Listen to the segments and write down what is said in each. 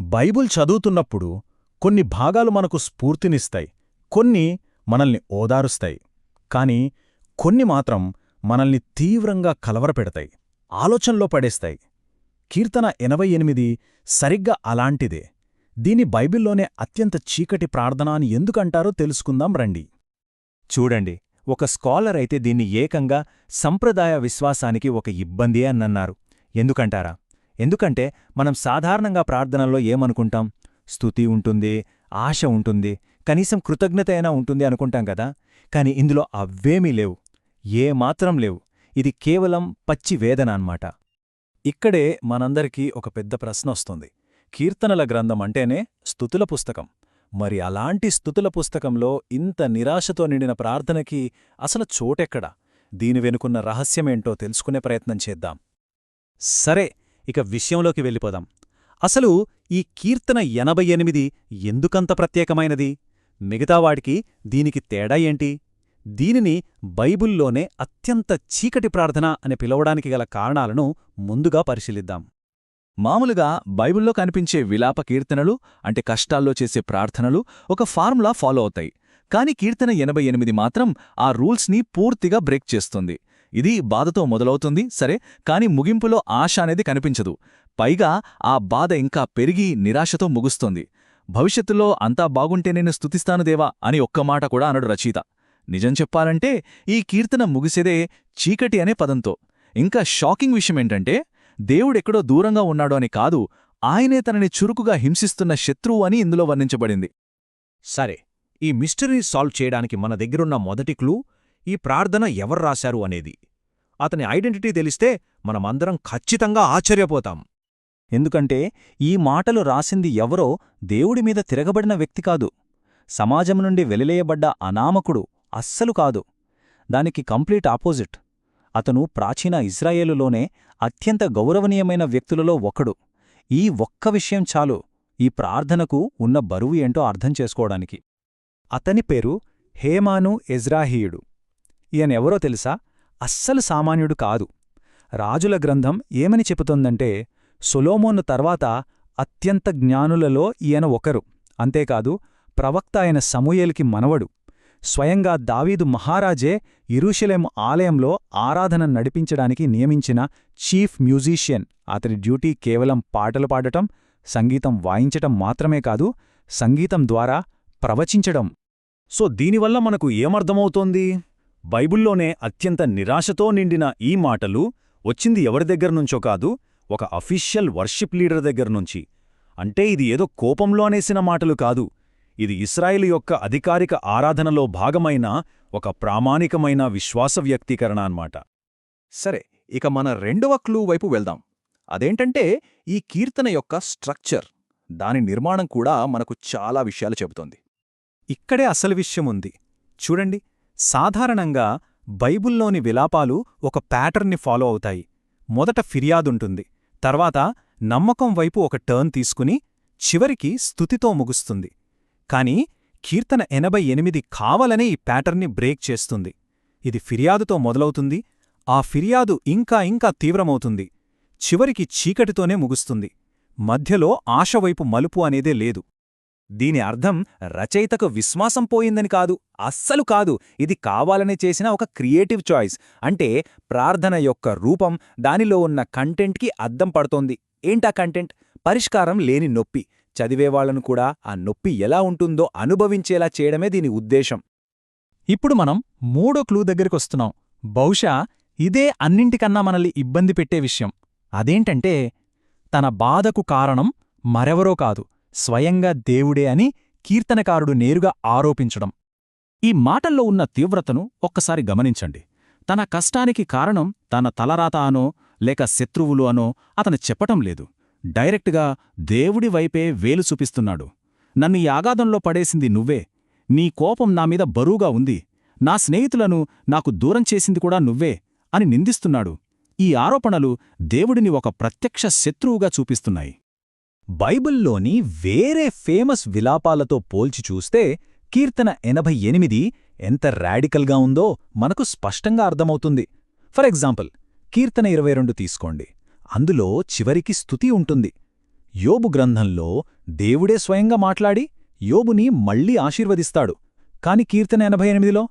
Bible చదువుతున్నప్పుడు కొన్ని భాగాలు మనకు స్ఫూర్తినిస్తాయి కొన్ని మనల్ని ఓదారుస్తాయి. కాని కొన్ని మాత్రం మనల్ని తీవ్రంగా కలవరపెడతాయి ఆలోచనలో పడేస్తాయి. కీర్తన ఎనభై ఎనిమిది సరిగ్గా అలాంటిదే. దీని బైబిల్లోనే అత్యంత చీకటి ప్రార్థన అని ఎందుకంటారో తెలుసుకుందాం రండి. చూడండి ఒక స్కాలర్ అయితే దీన్ని ఏకంగా సంప్రదాయ విశ్వాసానికి ఒక ఇబ్బంది అన్నన్నారు ఎందుకంటారా? ఎందుకంటే మనం సాధారణంగా ప్రార్థనల్లో ఏమనుకుంటాం? స్థుతి ఉంటుంది ఆశ ఉంటుంది కనీసం కృతజ్ఞత అయినా ఉంటుంది అనుకుంటాం కదా? కాని ఇందులో అవ్వేమీ లేవు ఏమాత్రం లేవు. ఇది కేవలం పచ్చి వేదన అన్నమాట. ఇక్కడే మనందరికీ ఒక పెద్ద ప్రశ్న వస్తుంది. కీర్తనల గ్రంథం అంటేనే స్థుతుల పుస్తకం. మరి అలాంటి స్థుతుల పుస్తకంలో ఇంత నిరాశతో నిండిన ప్రార్థనకి అసలు చోటెక్కడా? దీని వెనుకున్న రహస్యమేంటో తెలుసుకునే ప్రయత్నం చేద్దాం. సరే ఇక విషయంలోకి వెళ్ళిపోదాం. అసలు ఈ కీర్తన ఎనభై ఎనిమిది ఎందుకంత ప్రత్యేకమైనది? మిగతావాడికి దీనికి తేడా ఏంటి? దీనిని బైబుల్లోనే అత్యంత చీకటి ప్రార్థన అని పిలవడానికి గల కారణాలను ముందుగా పరిశీలిద్దాం. మామూలుగా బైబిల్లో కనిపించే విలాప కీర్తనలు అంటే కష్టాల్లో చేసే ప్రార్థనలు ఒక ఫార్ములా ఫాలో అవుతాయి. కాని కీర్తన ఎనభై ఎనిమిది మాత్రం ఆ రూల్స్ని పూర్తిగా బ్రేక్ చేస్తుంది. ఇది బాధతో మొదలవుతుంది సరే కాని ముగింపులో ఆశ అనేది కనిపించదు. పైగా ఆ బాధ ఇంకా పెరిగి నిరాశతో ముగుస్తోంది. భవిష్యత్తులో అంతా బాగుంటే నేను స్తుతిస్తాను దేవా అని ఒక్క మాట కూడా అనడు రచయిత. నిజం చెప్పాలంటే ఈ కీర్తన ముగిసేదే చీకటి అనే పదంతో. ఇంకా షాకింగ్ విషయమేంటంటే దేవుడెక్కడో దూరంగా ఉన్నాడు అని కాదు ఆయనే తనని చురుకుగా హింసిస్తున్న శత్రువు అని ఇందులో వర్ణించబడింది. సరే ఈ మిస్టరీ సాల్వ్ చేయడానికి మన దగ్గరున్న మొదటి క్లూ ఈ ప్రార్థన ఎవరు రాశారు అనేది. అతని ఐడెంటిటీ తెలిస్తే మనమందరం ఖచ్చితంగా ఆశ్చర్యపోతాం. ఎందుకంటే ఈ మాటలు రాసింది ఎవరో దేవుడి మీద తిరగబడిన వ్యక్తి కాదు. సమాజం నుండి వెలిలేయబడ్డ అనామకుడు అస్సలు కాదు. దానికి కంప్లీట్ ఆపోజిట్. అతను ప్రాచీన ఇజ్రాయేలులోనే అత్యంత గౌరవనీయమైన వ్యక్తులలో ఒకడు. ఈ ఒక్క విషయం చాలు ఈ ప్రార్థనకు ఉన్న బరువు ఏంటో అర్థం చేసుకోవడానికి. అతని పేరు హేమాను ఎజ్రాహీయుడు. ఈయనెవరో తెలుసా? అస్సలు సామాన్యుడు కాదు. రాజుల గ్రంథం ఏమని చెబుతోందంటే సొలోమోను తర్వాత అత్యంత జ్ఞానులలో ఈయన ఒకరు. అంతేకాదు ప్రవక్త అయిన సమూయేల్కి మనవడు. స్వయంగా దావీదు మహారాజే ఇరుషలేం ఆలయంలో ఆరాధన నడిపించడానికి నియమించిన చీఫ్ మ్యూజీషియన్. అతని డ్యూటీ కేవలం పాటలు పాడటం సంగీతం వాయించటం మాత్రమే కాదు సంగీతం ద్వారా ప్రవచించడం. సో దీనివల్ల మనకు ఏమర్థమవుతోంది? బైబుల్లోనే అత్యంత నిరాశతో నిండిన ఈ మాటలు వచ్చింది ఎవరి దగ్గర్నుంచో కాదు ఒక అఫీషియల్ వర్షిప్ లీడర్ దగ్గర్నుంచి అంటే ఇది ఏదో కోపంలో అనేసిన మాటలు కాదు. ఇది ఇస్రాయిల్ యొక్క అధికారిక ఆరాధనలో భాగమైన ఒక ప్రామాణికమైన విశ్వాస వ్యక్తీకరణ అన్నమాట. సరే ఇక మన రెండవ క్లూ వైపు వెళ్దాం. అదేంటంటే ఈ కీర్తన యొక్క స్ట్రక్చర్ దాని నిర్మాణం కూడా మనకు చాలా విషయాలు చెబుతోంది. ఇక్కడే అసలు విషయముంది చూడండి సాధారణంగా బైబుల్లోని విలాపాలు ఒక ప్యాటర్న్ని ఫాలో అవుతాయి. మొదట ఫిర్యాదుంటుంది. తర్వాత నమ్మకం వైపు ఒక టర్న్ తీసుకుని చివరికి స్థుతితో ముగుస్తుంది. కాని కీర్తన ఎనభై ఎనిమిది కావలనే ఈ ప్యాటర్న్ని బ్రేక్ చేస్తుంది. ఇది ఫిర్యాదుతో మొదలవుతుంది. ఆ ఫిర్యాదు ఇంకా ఇంకా తీవ్రమవుతుంది. చివరికి చీకటితోనే ముగుస్తుంది. మధ్యలో ఆశవైపు మలుపు అనేదే లేదు. దీని అర్థం రచయితకు విశ్వాసం పోయిందని కాదు అస్సలు కాదు. ఇది కావాలని చేసిన ఒక క్రియేటివ్ చాయిస్. అంటే ప్రార్థన యొక్క రూపం దానిలో ఉన్న కంటెంట్కి అద్దం పడుతోంది. ఏంటా కంటెంట్? పరిష్కారం లేని నొప్పి. చదివేవాళ్ళను కూడా ఆ నొప్పి ఎలా ఉంటుందో అనుభవించేలా చేయడమే దీని ఉద్దేశం. ఇప్పుడు మనం మూడో క్లూ దగ్గరికొస్తున్నాం బహుశా ఇదే అన్నింటికన్నా మనల్ని ఇబ్బంది పెట్టే విషయం. అదేంటంటే తన బాధకు కారణం మరెవరో కాదు. స్వయంగా దేవుడే అని కీర్తనకారుడు నేరుగా ఆరోపించడం. ఈ మాటల్లో ఉన్న తీవ్రతను ఒక్కసారి గమనించండి. తన కష్టానికి కారణం తన తలరాత అనో లేక శత్రువులు అనో అతను చెప్పటం లేదు. డైరెక్ట్గా దేవుడి వైపే వేలు చూపిస్తున్నాడు. నన్ను ఈ ఆగాధంలో పడేసింది నువ్వే. నీ కోపం నామీద బరువుగా ఉంది. నా స్నేహితులను నాకు దూరం చేసింది కూడా నువ్వే అని నిందిస్తున్నాడు. ఈ ఆరోపణలు దేవుడిని ఒక ప్రత్యక్ష శత్రువుగా చూపిస్తున్నాయి. బైబిల్లోని వేరే ఫేమస్ విలాపాలతో పోల్చి చూస్తే కీర్తన ఎనభై ఎనిమిది ఎంత రాడికల్గా ఉందో మనకు స్పష్టంగా అర్థమవుతుంది. ఫర్ ఎగ్జాంపుల్ కీర్తన ఇరవై రెండు తీసుకోండి. అందులో చివరికి స్థుతి ఉంటుంది. యోబు గ్రంథంలో దేవుడే స్వయంగా మాట్లాడి యోబుని మళ్ళీ ఆశీర్వదిస్తాడు. కాని కీర్తన ఎనభై ఎనిమిదిలో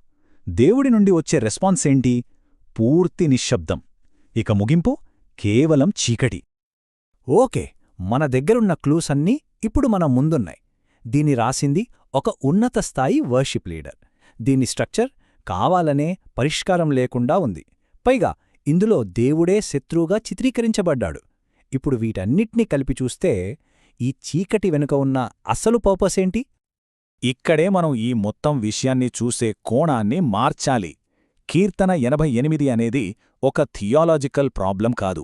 దేవుడి నుండి వచ్చే రెస్పాన్స్ ఏంటి? పూర్తి నిశ్శబ్దం. ఇక ముగింపు కేవలం చీకటి. ఓకే మన దగ్గరున్న క్లూస్ అన్నీ ఇప్పుడు మన ముందున్నాయి. దీన్ని రాసింది ఒక ఉన్నత స్థాయి వర్షిప్ లీడర్. దీని స్ట్రక్చర్ కావాలనే పరిష్కారం లేకుండా ఉంది. పైగా ఇందులో దేవుడే శత్రువుగా చిత్రీకరించబడ్డాడు. ఇప్పుడు వీటన్నిటినీ కలిపి చూస్తే ఈ చీకటి వెనుక ఉన్న అసలు పర్పస్ ఏంటి? ఇక్కడే మనం ఈ మొత్తం విషయాన్ని చూసే కోణాన్ని మార్చాలి. కీర్తన ఎనభై ఎనిమిది అనేది ఒక థియాలజికల్ ప్రాబ్లం కాదు.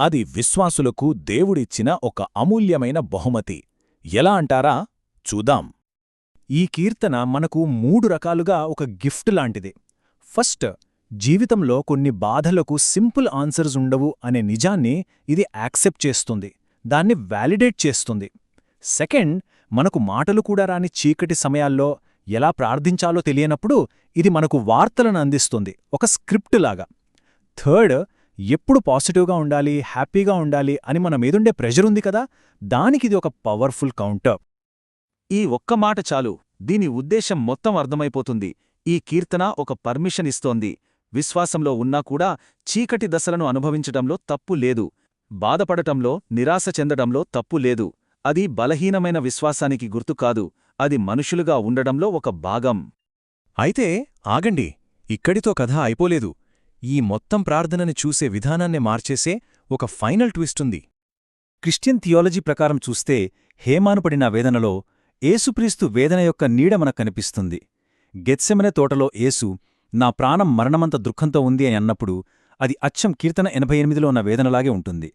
అది విశ్వాసులకు దేవుడిచ్చిన ఒక అమూల్యమైన బహుమతి. ఎలా అంటారా? చూద్దాం. ఈ కీర్తన మనకు మూడు రకాలుగా ఒక గిఫ్ట్ లాంటిది. ఫస్ట్ జీవితంలో కొన్ని బాధలకు సింపుల్ ఆన్సర్స్ ఉండవు అనే నిజాన్ని ఇది యాక్సెప్ట్ చేస్తుంది. దాన్ని వ్యాలిడేట్ చేస్తుంది. సెకండ్ మనకు మాటలు కూడా రాని చీకటి సమయాల్లో ఎలా ప్రార్థించాలో తెలియనప్పుడు ఇది మనకు వార్తలను అందిస్తుంది. ఒక స్క్రిప్ట్ లాగా. థర్డ్ ఎప్పుడు పాజిటివ్గా ఉండాలి హ్యాపీగా ఉండాలి అని మన మీదుండే ప్రెషర్ ఉంది కదా దానికిది ఒక పవర్ఫుల్ కౌంటర్. ఈ ఒక్క మాట చాలు దీని ఉద్దేశం మొత్తం అర్థమైపోతుంది. ఈ కీర్తన ఒక పర్మిషన్ ఇస్తోంది. విశ్వాసంలో ఉన్నా కూడా చీకటి దశలను అనుభవించటంలో తప్పు లేదు. బాధపడటంలో నిరాశ చెందడంలో తప్పు లేదు. అది బలహీనమైన విశ్వాసానికి గుర్తు కాదు అది మనుషులుగా ఉండడంలో ఒక భాగం. అయితే ఆగండి ఇక్కడితో కథ అయిపోలేదు. ఈ మొత్తం ప్రార్థనని చూసే విధానాన్నే మార్చేసే ఒక ఫైనల్ ట్విస్టుంది క్రిస్టియన్ థియాలజీ ప్రకారం చూస్తే హేమానుపడిన వేదనలో ఏసుప్రీస్తు వేదన యొక్క నీడ మనకు కనిపిస్తుంది. గెత్సెమనే తోటలో ఏసు నా ప్రాణం మరణమంత దుఃఖంతో ఉంది అని అన్నప్పుడు అది అచ్చం కీర్తన ఎనభై ఎనిమిదిలో ఉన్న వేదనలాగే ఉంటుంది.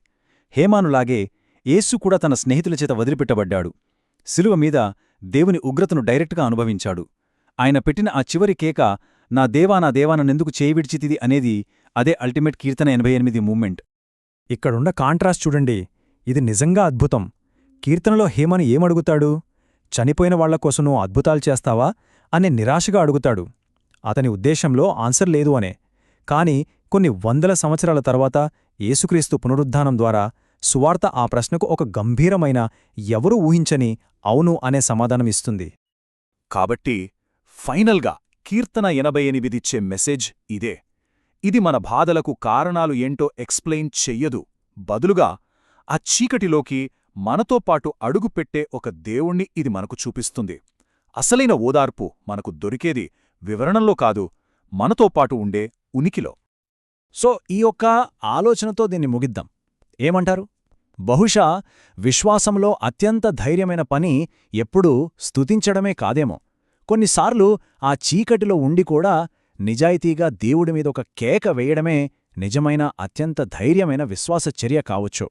హేమానులాగే ఏసు కూడా తన స్నేహితుల చేత వదిలిపెట్టబడ్డాడు. శిలువ మీద దేవుని ఉగ్రతను డైరెక్ట్గా అనుభవించాడు. ఆయన పెట్టిన ఆ చివరి కేక నా దేవా నా దేవా నన్నెందుకు చేయి విడిచితిది అనేది అదే అల్టిమేట్ కీర్తన ఎనభై ఎనిమిది మూమెంట్. ఇక్కడున్న కాంట్రాస్ట్ చూడండి. ఇది నిజంగా అద్భుతం. కీర్తనలో హేమని ఏమడుగుతాడు? చనిపోయిన వాళ్ళకోసం నువ్వు అద్భుతాలు చేస్తావా? అనే నిరాశగా అడుగుతాడు. అతని ఉద్దేశంలో ఆన్సర్ లేదు అనే. కాని కొన్ని వందల సంవత్సరాల తర్వాత యేసుక్రీస్తు పునరుద్ధానం ద్వారా సువార్త ఆ ప్రశ్నకు ఒక గంభీరమైన ఎవరూ ఊహించని అవును అనే సమాధానం ఇస్తుంది. కాబట్టి ఫైనల్గా కీర్తన ఎనభై ఎనిమిదిచ్చే మెసేజ్ ఇదే. ఇది మన బాధలకు కారణాలు ఏంటో ఎక్స్ప్లెయిన్ చెయ్యదు. బదులుగా ఆ చీకటిలోకి మనతో పాటు అడుగుపెట్టే ఒక దేవుణ్ణి ఇది మనకు చూపిస్తుంది. అసలైన ఓదార్పు మనకు దొరికేది వివరణలో కాదు మనతో పాటు ఉండే ఉనికిలో. సో ఈ యొక్క ఆలోచనతో దీన్ని ముగిద్దాం. ఏమంటారు? బహుశా విశ్వాసంలో అత్యంత ధైర్యమైన పని ఎప్పుడూ స్తుతించడమే కాదేమో. కొన్నిసార్లు ఆ చీకటిలో ఉండి కూడా నిజాయితీగా దేవుడి మీద ఒక కేక వేయడమే నిజమైన అత్యంత ధైర్యమైన విశ్వాస చర్య కావచ్చు.